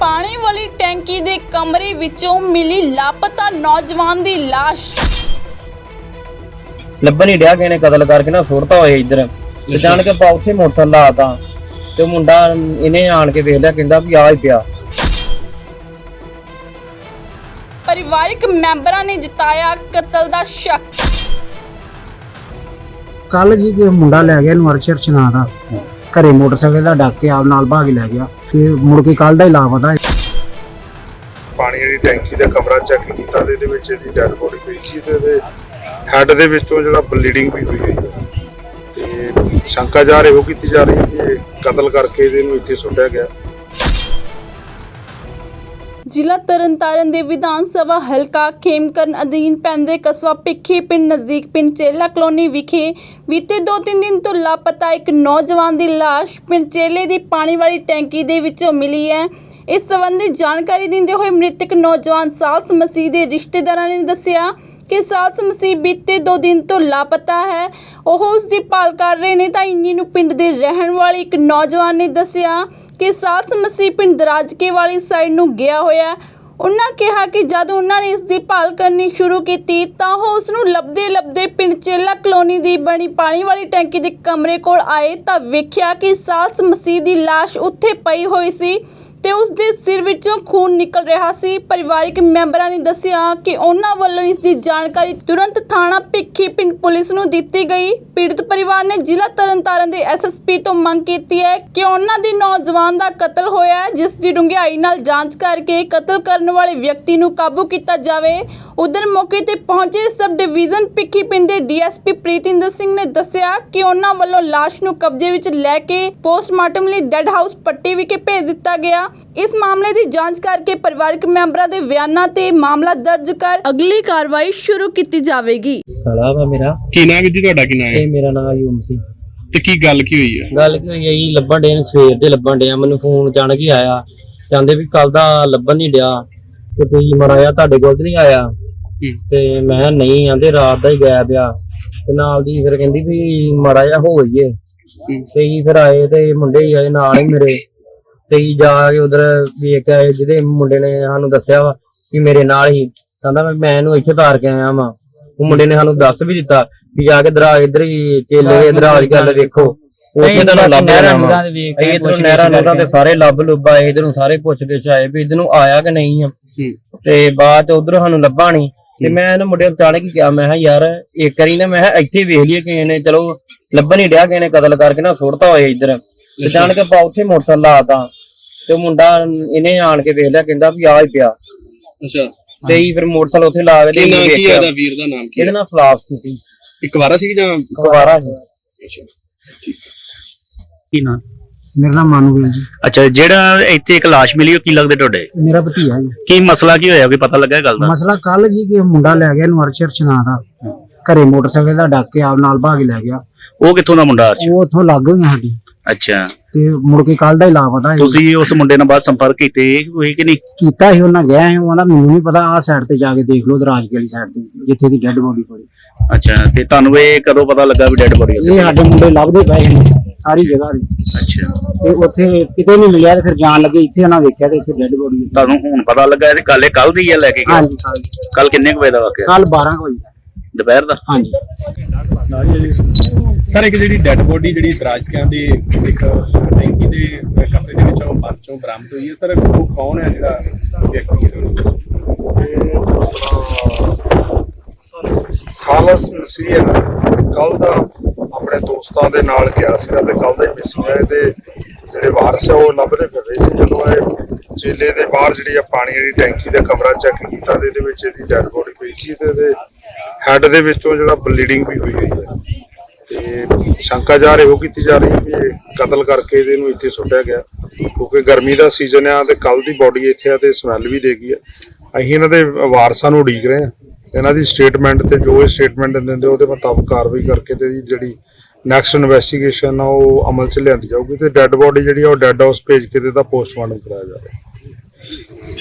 ਪਾਣੀ ਵਾਲੀ ਟੈਂਕੀ ਦੇ ਕਮਰੇ ਵਿੱਚੋਂ ਮਿਲੀ ਲਾਪਤਾ ਨੌਜਵਾਨ ਦੀ ਲਾਸ਼। ਲੱਭਣ ਹੀ ਡਿਆ ਕਿਸੇ ਨੇ ਕਤਲ ਕਰਕੇ ਨਾ ਸੁੱਟਤਾ ਹੋਏ ਇੱਧਰ। ਤੇ ਜਾਣ ਕੇ ਪਾ ਉੱਥੇ ਮੋਟਰ ਲਾਤਾ। ਤੇ ਉਹ ਮੁੰਡਾ ਇਹਨੇ ਆਣ ਕੇ ਵੇਖ ਲਿਆ ਕਹਿੰਦਾ ਵੀ ਆ ਹੀ ਪਿਆ। ਪਰਿਵਾਰਕ ਮੈਂਬਰਾਂ ਨੇ ਜਤਾਇਆ ਕਤਲ ਦਾ ਸ਼ੱਕ। ਕੱਲ ਜੀ ਕਿ ਮੁੰਡਾ ਲੈ ਗਿਆ ਨੂੰ ਅਰਸ਼ਰ ਚਨਾ ਦਾ। ਘਰੇ ਮੋਟਰਸਾਈਕਲ ਦਾ ਡੱਕ ਕੇ ਆਪ ਨਾਲ ਭਾਗ ਲੈ ਗਿਆ ਤੇ ਮੁੜ ਕੇ ਕੱਲ ਦਾ ਹੀ ਲਾਪਤਾ ਹੈ। ਪਾਣੀ ਵਾਲੀ ਟੈਂਕੀ ਦਾ ਕਮਰਾ ਚੈੱਕ ਕੀਤਾ ਤੇ ਇਹਦੇ ਵਿੱਚ ਇਹਦੀ ਡੈਡ ਬੋਡੀ ਪਈ ਸੀ ਤੇ ਇਹਦੇ ਹੈੱਡ ਦੇ ਵਿੱਚੋਂ ਜਿਹੜਾ ਬਲੀਡਿੰਗ ਵੀ ਹੋਈ ਹੈ ਤੇ ਸ਼ੰਕਾ ਜਾ ਰਹੀ ਉਹ ਕੀਤੀ ਜਾ ਰਹੀ ਹੈ ਕਿ ਕਤਲ ਕਰਕੇ ਇਹਦੇ ਨੂੰ ਇੱਥੇ ਸੁੱਟਿਆ ਗਿਆ ਜ਼ਿਲ੍ਹਾ ਤਰਨਤਾਰਨ ਦੇ ਵਿਧਾਨ ਸਭਾ ਹਲਕਾ ਖੇਮਕਰਨ ਅਧੀਨ ਪੈਂਦੇ ਕਸਬਾ ਭਿੱਖੀ ਪਿੰਡ ਨਜ਼ਦੀਕ ਪਿੰਡ ਚੇਲਾ ਕਲੋਨੀ ਵਿਖੇ ਬੀਤੇ 2-3 ਦਿਨ ਤੋਂ ਲਾਪਤਾ ਇੱਕ ਨੌਜਵਾਨ ਦੀ ਲਾਸ਼ ਪਿੰਡ ਚੇਲੇ ਦੀ ਪਾਣੀ ਵਾਲੀ ਟੈਂਕੀ ਦੇ ਵਿੱਚੋਂ ਮਿਲੀ ਹੈ। ਇਸ ਸੰਬੰਧੀ ਜਾਣਕਾਰੀ ਦਿੰਦੇ ਹੋਏ ਮ੍ਰਿਤਕ ਨੌਜਵਾਨ ਸਾਲਸ ਮਸੀਹ ਦੇ ਰਿਸ਼ਤੇਦਾਰਾਂ ਨੇ ਦੱਸਿਆ ਕਿ ਸਾਲਸ ਮਸੀਹ ਬੀਤੇ 2 ਦਿਨ ਤੋਂ ਲਾਪਤਾ ਹੈ। ਉਹ ਉਸ ਦੀ ਭਾਲ ਕਰ ਰਹੇ ਨੇ ਤਾਂ ਇੰਨੀ ਨੂੰ ਪਿੰਡ ਦੇ ਰਹਿਣ ਵਾਲੇ ਇੱਕ ਨੌਜਵਾਨ ਨੇ ਦੱਸਿਆ ਕਿ ਸਾਲਸ ਮਸੀਹ ਪਿੰਡ ਦਰਾਜਕੇ ਵਾਲੀ ਸਾਈਡ ਨੂੰ ਗਿਆ ਹੋਇਆ। ਉਹਨਾਂ ਕਿਹਾ ਕਿ ਜਦ ਉਹਨਾਂ ਨੇ ਇਸ ਦੀ ਭਾਲ ਕਰਨੀ ਸ਼ੁਰੂ ਕੀਤੀ, ਤਾਂ ਉਹ ਉਸ ਨੂੰ ਲੱਭਦੇ ਲੱਭਦੇ ਪਿੰਡ ਚੇਲਾ ਕਲੋਨੀ ਦੀ ਬਣੀ ਪਾਣੀ ਵਾਲੀ ਟੈਂਕੀ ਦੇ ਕਮਰੇ ਕੋਲ ਆਏ ਤਾਂ ਵੇਖਿਆ ਕਿ ਸਾਲਸ ਮਸੀਹ ਦੀ ਲਾਸ਼ ਉੱਥੇ ਪਈ ਹੋਈ ਸੀ। ਤੇ ਉਸ ਦੇ ਸਿਰ ਵਿੱਚੋਂ ਖੂਨ ਨਿਕਲ ਰਿਹਾ ਸੀ। ਪਰਿਵਾਰਿਕ ਮੈਂਬਰਾਂ ਨੇ ਦੱਸਿਆ ਕਿ ਉਹਨਾਂ ਵੱਲੋਂ ਇਸ ਦੀ ਜਾਣਕਾਰੀ ਤੁਰੰਤ ਥਾਣਾ ਭਿੱਖੀ ਪਿੰਡ ਪੁਲਿਸ ਨੂੰ ਦਿੱਤੀ ਗਈ। ਪੀੜਤ ਪਰਿਵਾਰ ਨੇ ਜ਼ਿਲ੍ਹਾ ਤਰਨਤਾਰਨ ਦੇ ਐਸਐਸਪੀ ਤੋਂ ਮੰਗ ਕੀਤੀ ਹੈ ਕਿ ਉਹਨਾਂ ਦੇ ਨੌਜਵਾਨ ਦਾ ਕਤਲ ਹੋਇਆ ਹੈ, ਜਿਸ ਦੀ ਡੂੰਘਾਈ ਨਾਲ ਜਾਂਚ ਕਰਕੇ ਕਤਲ ਕਰਨ ਵਾਲੇ ਵਿਅਕਤੀ ਨੂੰ ਕਾਬੂ ਕੀਤਾ ਜਾਵੇ। ਉਧਰ ਮੌਕੇ ਤੇ ਪਹੁੰਚੇ ਸਬ ਡਿਵੀਜ਼ਨ ਭਿੱਖੀ ਪਿੰਡ ਦੇ ਡੀਐਸਪੀ ਪ੍ਰੀਤਿੰਦਰ ਸਿੰਘ ਨੇ ਦੱਸਿਆ ਕਿ ਉਹਨਾਂ ਵੱਲੋਂ ਲਾਸ਼ ਨੂੰ ਕਬਜ਼ੇ ਵਿੱਚ ਲੈ ਕੇ ਪੋਸਟਮਾਰਟਮ ਲਈ ਡੈੱਡ ਹਾਊਸ ਪੱਟੀ ਵਿਖੇ ਭੇਜ ਦਿੱਤਾ ਗਿਆ। ਇਸ ਮਾਮਲੇ ਦੀ ਜਾਂਚ ਕਰਕੇ ਪਰਿਵਾਰਕ ਮੈਂਬਰਾਂ ਦੇ ਬਿਆਨਾਂ ਤੇ ਮਾਮਲਾ ਦਰਜ ਕਰ ਅਗਲੀ ਕਾਰਵਾਈ ਸ਼ੁਰੂ ਕੀਤੀ ਜਾਵੇਗੀ। ਸਾਲਾ ਵਾ ਮੇਰਾ। ਕੀ ਨਾਮ ਹੈ ਜੀ? ਤੁਹਾਡਾ ਕੀ ਨਾਮ ਹੈ? ਤੇ ਮੇਰਾ ਨਾਮ ਯੂਮ ਸੀ। ਤੇ ਕੀ ਗੱਲ ਕੀ ਹੋਈ ਹੈ ਗੱਲ ਕੀ ਹੋਈ ਹੈ ਜੀ? ਲੱਭਣ ਡੇ ਸਵੇਰ ਦੇ ਲੱਭਣ ਡਿਆ ਮੈਨੂੰ ਫੋਨ ਅਚਾਨਕ ਹੀ ਆਇਆ। ਕਹਿੰਦੇ ਵੀ ਕੱਲ ਦਾ ਲੱਭਣ ਨਹੀਂ ਡਿਆ। ਤੇ ਤੁਸੀਂ ਮਰਾਇਆ ਤੁਹਾਡੇ ਕੋਲ ਤੇ ਨਹੀਂ ਆਇਆ। ਤੇ ਮੈਂ ਨਹੀਂ ਆਂਦੇ ਰਾਤ ਦਾ ਹੀ ਗਾਇਬ ਆ। ਤੇ ਨਾਲ ਦੀ ਫਿਰ ਕਹਿੰਦੀ ਵੀ ਮਾੜਾ ਜਿਹਾ ਹੋ ਗਈਏ ਤੇ ਫਿਰ ਆਏ ਤੇ ਮੁੰਡੇ ਹੀ ਆਏ ਨਾਲ ਹੀ ਮੇਰੇ। ਤੇ ਜਾ ਕੇ ਉਧਰ ਵੇਖ ਕੇ ਆਏ ਜਿਹਦੇ ਮੁੰਡੇ ਨੇ ਸਾਨੂੰ ਦੱਸਿਆ ਵਾ ਕਿ ਮੇਰੇ ਨਾਲ ਹੀ। ਕਹਿੰਦਾ ਮੈਂ ਮੈਂ ਇਹਨੂੰ ਇੱਥੇ ਤਾਰ ਕੇ ਆਇਆ ਵਾਂ। ਉਹ ਮੁੰਡੇ ਨੇ ਸਾਨੂੰ ਦੱਸ ਵੀ ਦਿੱਤਾ ਵੀ ਜਾ ਕੇ ਦਰਾ ਇਧਰ ਹੀ ਚੇਲੇ ਦਰਾਜ ਗੱਲ ਵੇਖੋ। ਉੱਥੇ ਤੁਹਾਨੂੰ ਲੱਭ ਜਾਣਾ ਵਾ। ਇਧਰ ਨਹਿਰਾਂ ਨੁਹਰਾਂ ਤੇ ਸਾਰੇ ਲੱਭ ਲੁੱਭ ਆਏ ਇਧਰ ਸਾਰੇ ਪੁੱਛ ਕੇ ਆਏ ਵੀ ਇਧਰ ਨੂੰ ਆਇਆ ਕਿ ਨਹੀਂ ਆ। ਤੇ ਬਾਅਦ ਚ ਉਧਰ ਸਾਨੂੰ ਲੱਭਾ ਨਹੀਂ। ਤੇ ਮੈਂ ਇਹਨਾਂ ਮੁੰਡੇ ਨੂੰ ਅਚਾਨਕ ਹੀ ਕਿਹਾ ਮੈਂ ਕਿਹਾ ਯਾਰ ਇੱਕ ਵਾਰੀ ਨਾ ਮੈਂ ਕਿਹਾ ਇੱਥੇ ਵੇਖ ਲਈਏ ਕਿਸੇ ਨੇ। ਚਲੋ ਲੱਭਣ ਹੀ ਡਿਆ ਕਿਸੇ ਨੇ ਕਤਲ ਕਰਕੇ ਨਾ ਸੁੱਟਤਾ ਹੋਏ ਇੱਧਰ। ਤੇ ਜਾਣ ਕੇ ਪਾ ਉੱਥੇ ਮੋਟਰ ਲਾਤਾ ਤੇ ਮੁੰਡਾ ਇਹਨੇ ਆਣ ਕੇ ਵੇਖ ਲਿਆ ਕਹਿੰਦਾ ਵੀ ਆ ਹੀ ਪਿਆ। ਅੱਛਾ। ਤੇ ਹੀ ਫਿਰ ਮੋਟਰਸਾਈਕਲ ਉੱਥੇ ਲਾ ਕੇ ਤੇ ਇਹਨੇ ਕੀ ਵੇਖਿਆ। ਇਹਦਾ ਵੀਰ ਦਾ ਨਾਮ ਕੀ ਇਹਦੇ ਨਾਲ ਫਲਾਸ ਸੀ। ਇੱਕ ਵਾਰਾ ਸੀ ਜਾਂ ਕੁਵਾਰਾ ਸੀ। ਕੀ ਨਾਮ? ਮੇਰਾ ਨਾਮ ਮਾਨੂਵੇਲ ਜੀ। ਅੱਛਾ ਜਿਹੜਾ ਇੱਥੇ ਇੱਕ ਲਾਸ਼ ਮਿਲੀ ਉਹ ਕੀ ਲੱਗਦੇ ਤੁਹਾਡੇ? ਮੇਰਾ ਭਤੀਆ ਜੀ। ਕੀ ਮਸਲਾ ਕੀ ਹੋਇਆ? ਕੋਈ ਪਤਾ ਲੱਗਾ ਇਹ ਗੱਲ ਦਾ? ਮਸਲਾ ਕੱਲ ਜੀ ਕਿ ਮੁੰਡਾ ਲੈ ਗਿਆ ਨੂੰ ਅਰਸ਼ਰ ਚਨਾ ਦਾ। ਘਰੇ ਮੋਟਰਸਾਈਕਲ ਦਾ ਡੱਕ ਕੇ ਆਪ ਨਾਲ ਭਾਗ ਲੈ ਗਿਆ। ਉਹ ਕਿੱਥੋਂ ਦਾ ਮੁੰਡਾ ਸੀ? ਉਹ ਉੱਥੋਂ ਲੱਗ ਗਈ ਸਾਡੀ। ਅੱਛਾ। ਤੇ ਮੁੜ ਕੇ ਕੱਲ ਦਾ ਹੀ ਲਾਪਤਾ ਹੈ ਤੁਸੀਂ ਉਸ ਮੁੰਡੇ ਨਾਲ ਬਾਅਦ ਸੰਪਰਕ ਕੀਤੇ ਕੋਈ ਕਿ ਨਹੀਂ? ਕੀਤਾ ਸੀ ਉਹਨਾਂ ਗਿਆ ਸੀ ਉਹਨਾਂ ਮੈਨੂੰ ਨਹੀਂ ਪਤਾ ਆਹ ਸਾਈਡ ਤੇ ਜਾ ਕੇ ਦੇਖ ਲਓ ਦਰਾਜ ਵਾਲੀ ਸਾਈਡ ਤੇ ਜਿੱਥੇ ਦੀ ਡੈੱਡ ਬੋਡੀ ਪਈ। ਅੱਛਾ ਤੇ ਤੁਹਾਨੂੰ ਇਹ ਕਦੋਂ ਪਤਾ ਲੱਗਾ ਵੀ ਡੈਡ ਬੋਡੀ ਇਹ ਸਾਡੇ ਮੁੰਡੇ ਲੱਭਦੇ ਪਏ ਨੇ ਸਾਰੀ ਜਗ੍ਹਾ ਤੇ। ਅੱਛਾ। ਤੇ ਉੱਥੇ ਕਿਤੇ ਨਹੀਂ ਮਿਲਿਆ ਤੇ ਫਿਰ ਜਾਣ ਲੱਗੇ ਇੱਥੇ ਉਹਨਾਂ ਵੇਖਿਆ ਤੇ ਇੱਥੇ ਡੈੱਡ ਬੋਡੀ ਤੁਹਾਨੂੰ ਹੁਣ ਪਤਾ ਲੱਗਾ ਇਹ ਕੱਲ ਕੱਲ ਦੀ ਹੈ ਲੈ ਕੇ ਗਿਆ? ਹਾਂਜੀ ਕੱਲ ਕੱਲ ਕਿੰਨੇ ਕੁ ਵਜੇ ਦਾ ਵਾਕਿਆ? ਕੱਲ 12 ਵਜੇ ਦੁਪਹਿਰ ਦਾ? ਹਾਂਜੀ। ਸਰ, ਇੱਕ ਜਿਹੜੀ ਡੈੱਡ ਬੋਡੀ ਜਿਹੜੀ ਦਰਾਜਕਿਆਂ ਦੀ ਇੱਕ ਟੈਂਕੀ ਦੇ ਕਮਰੇ ਦੇ ਵਿੱਚੋਂ ਬੰਦ ਚੋਂ ਬਰਾਮਦ ਹੋਈ ਹੈ। ਸਰ, ਉਹ ਕੌਣ ਹੈ ਜਿਹੜਾ ਵਿਅਕਤੀ ਹੈ? ਸਾਲਸ ਮਸੀਹ ਕੱਲ ਦਾ ਆਪਣੇ ਦੋਸਤਾਂ ਦੇ ਨਾਲ ਗਿਆ ਸੀ ਤੇ ਕੱਲ ਦਾ ਹੀ ਮਿਸਿੰਗ ਤੇ ਜਿਹੜੇ ਵਾਰਸ ਆ, ਉਹ ਲੱਭਦੇ ਫਿਰ ਰਹੇ ਸੀ ਜਦੋਂ ਇਹ ਚੇਲੇ ਦੇ ਬਾਹਰ ਜਿਹੜੀ ਆ ਪਾਣੀ ਵਾਲੀ ਟੈਂਕੀ ਦਾ ਕਮਰਾ ਚੈੱਕ ਕੀਤਾ ਤੇ ਇਹਦੇ ਵਿੱਚ ਇਹਦੀ ਡੈਡ ਬੋਡੀ ਪਈ ਸੀ ਤੇ ਇਹਦੇ ਹੈੱਡ ਦੇ ਵਿੱਚੋਂ ਜਿਹੜਾ ਬਲੀਡਿੰਗ ਵੀ ਹੋਈ ਹੋਈ ਹੈ। ਤੇ ਸ਼ੰਕਾ ਜਾ ਰਹੀ, ਉਹ ਕੀਤੀ ਜਾ ਰਹੀ ਹੈ ਵੀ ਇਹ ਕਤਲ ਕਰਕੇ ਇਹਦੇ ਨੂੰ ਇੱਥੇ ਸੁੱਟਿਆ ਗਿਆ। ਕਿਉਂਕਿ ਗਰਮੀ ਦਾ ਸੀਜ਼ਨ ਆ ਤੇ ਕੱਲ ਦੀ ਬੋਡੀ ਇੱਥੇ ਆ ਤੇ ਸਮੈਲ ਵੀ ਦੇ ਗਈ ਆ। ਅਸੀਂ ਇਹਨਾਂ ਦੇ ਵਾਰਸਾਂ ਨੂੰ ਉਡੀਕ ਰਹੇ ਆ। ਇਹਨਾਂ ਦੀ ਸਟੇਟਮੈਂਟ ਤੇ ਜੋ ਇਹ ਸਟੇਟਮੈਂਟ ਦਿੰਦੇ ਉਹਦੇ ਮੁਤਾਬਕ ਕਾਰਵਾਈ ਕਰਕੇ ਤੇ ਇਹਦੀ ਜਿਹੜੀ ਨੈਕਸਟ ਇਨਵੈਸਟੀਗੇਸ਼ਨ ਆ, ਉਹ ਅਮਲ ਚ ਲਿਆਂਦੀ ਜਾਊਗੀ ਤੇ ਡੈੱਡ ਬੋਡੀ ਜਿਹੜੀ ਆ, ਉਹ ਡੈੱਡ ਹਾਊਸ ਭੇਜ ਕੇ ਤੇ ਇਹਦਾ ਪੋਸਟਮਾਰਟਮ ਕਰਾਇਆ ਜਾਵੇ